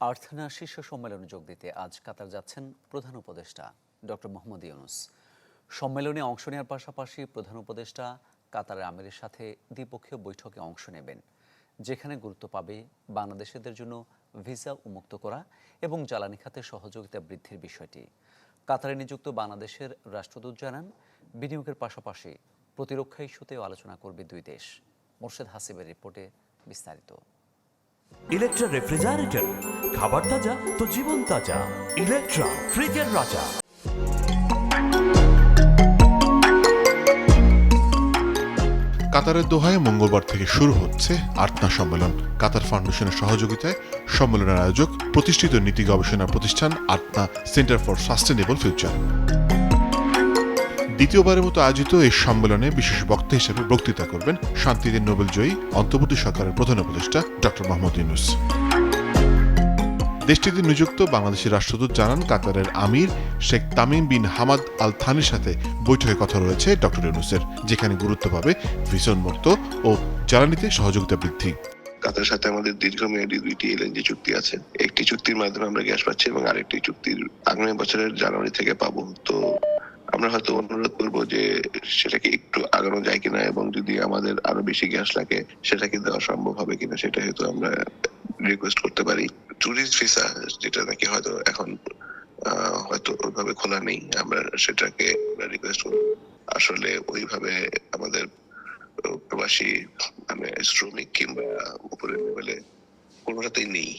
আর্থনা শীর্ষ সম্মেলনে যোগ দিতে আজ কাতার যাচ্ছেন প্রধান উপদেষ্টা ডক্টর মোহাম্মদ ইউনুস। সম্মেলনে অংশ নেওয়ার পাশাপাশি প্রধান উপদেষ্টা কাতারের আমিরের সাথে দ্বিপক্ষীয় বৈঠকে অংশ নেবেন, যেখানে গুরুত্ব পাবে বাংলাদেশিদের জন্য ভিসা উন্মুক্ত করা এবং জ্বালানি খাতে সহযোগিতা বৃদ্ধির বিষয়টি। কাতারে নিযুক্ত বাংলাদেশের রাষ্ট্রদূত জানান, বিনিয়োগের পাশাপাশি প্রতিরক্ষা ইস্যুতেও আলোচনা করবে দুই দেশ। মোর্শেদ হাসিবের রিপোর্টে বিস্তারিত। ইলেকট্রা রেফ্রিজারেটর খাবার তাজা তো জীবন তাজা। ইলেকট্রা ফ্রিজের রাজা। কাতারের দোহায় মঙ্গলবার থেকে শুরু হচ্ছে আর্তনা সম্মেলন। কাতার ফাউন্ডেশনের সহযোগিতায় সম্মেলনের আয়োজক প্রতিষ্ঠিত নীতি গবেষণা প্রতিষ্ঠান আর্তনা সেন্টার ফর সাস্টেনেবল ফিউচার। দ্বিতীয়বারের মতো আয়োজিত এই সম্মেলনে বিশেষ বক্তা হিসেবে বক্তৃতা করবেন শান্তিতে নোবেল জয়ী অন্তর্বর্তী সরকারের প্রধান উপদেষ্টা ডক্টর মোহাম্মদ ইউনুস। দেশটিতে নিযুক্ত বাংলাদেশের রাষ্ট্রদূত জানান, কাতারের আমির Sheikh Tamim bin Hamad Al থানির সাথে বৈঠকে কথা রয়েছে ডক্টর ইউনুসের, যেখানে গুরুত্ব পাবে ভিসন মুক্ত ও জ্বালানিতে সহযোগিতা বৃদ্ধি। কাতারের সাথে আমাদের দীর্ঘমেয়াদী দুইটি এলএনজি চুক্তি আছে। একটি চুক্তির মাধ্যমে আমরা গ্যাস পাচ্ছি এবং আরেকটি চুক্তির আগামী বছরের জানুয়ারি থেকে পাবো। তো আমরা হয়তো অনুরোধ করব যে সেটাকে একটু আগানো যায় কিনা এবং যদি আমাদের আরও বেশি গ্যাস লাগে সেটাকে দেওয়া সম্ভব হবে কিনা সেটা হয়তো আমরা রিকোয়েস্ট করতে পারি। ট্যুরিস্ট ভিসা যেটা নাকি হয়তো এখন হয়তো ওইভাবে খোলা নেই আমরা সেটাকে রিকোয়েস্ট করব। আসলে ওইভাবে আমাদের প্রবাসী মানে শ্রমিক কিংবা উপরের লেভেলে কোনোটাতেই নেই।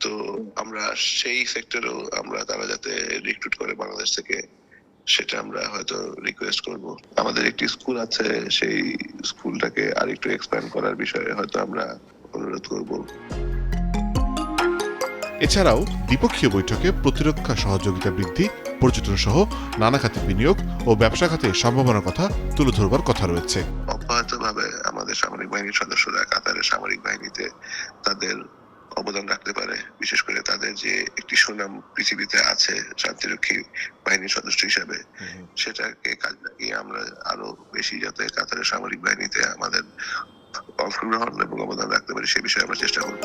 তো আমরা সেই সেক্টরেও আমরা তারা যাতে রিক্রুট করে বাংলাদেশ থেকে সেটা আমরা হয়তো রিকোয়েস্ট করব। আমাদের একটি স্কুল আছে সেই স্কুলটাকে আরেকটু এক্সপ্যান্ড করার বিষয়ে হয়তো আমরা অনুরোধ করব। এছাড়াও দ্বিপক্ষীয় বৈঠকে প্রতিরক্ষা সহযোগিতা বৃদ্ধি পর্যটন সহ নানা খাতে বিনিয়োগ ও ব্যবসা খাতে সম্ভাবনার কথা তুলে ধরবার কথা রয়েছে। অব্যাহতভাবে আমাদের সামরিক বাহিনীর সদস্যরা কাতারের সামরিক বাহিনীতে তাদের অবদান রাখতে পারে। বিশেষ করে তাদের যে একটি সুনাম পৃথিবীতে আছে শান্তিরক্ষী বাহিনীর সদস্য হিসাবে সেটাকে কাজ লাগিয়ে আমরা আরও বেশি যাতে কাতারের সামরিক বাহিনীতে আমাদের অংশগ্রহণ এবং অবদান রাখতে পারি সে বিষয়ে আমরা চেষ্টা করব।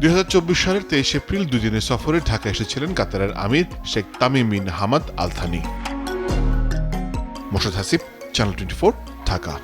দুই হাজার চব্বিশ সালের তেইশ এপ্রিল দুদিনের সফরে ঢাকা এসেছিলেন কাতারের আমির Sheikh Tamim bin Hamad Al Thani Morshed Hasib channel twenty Dhaka.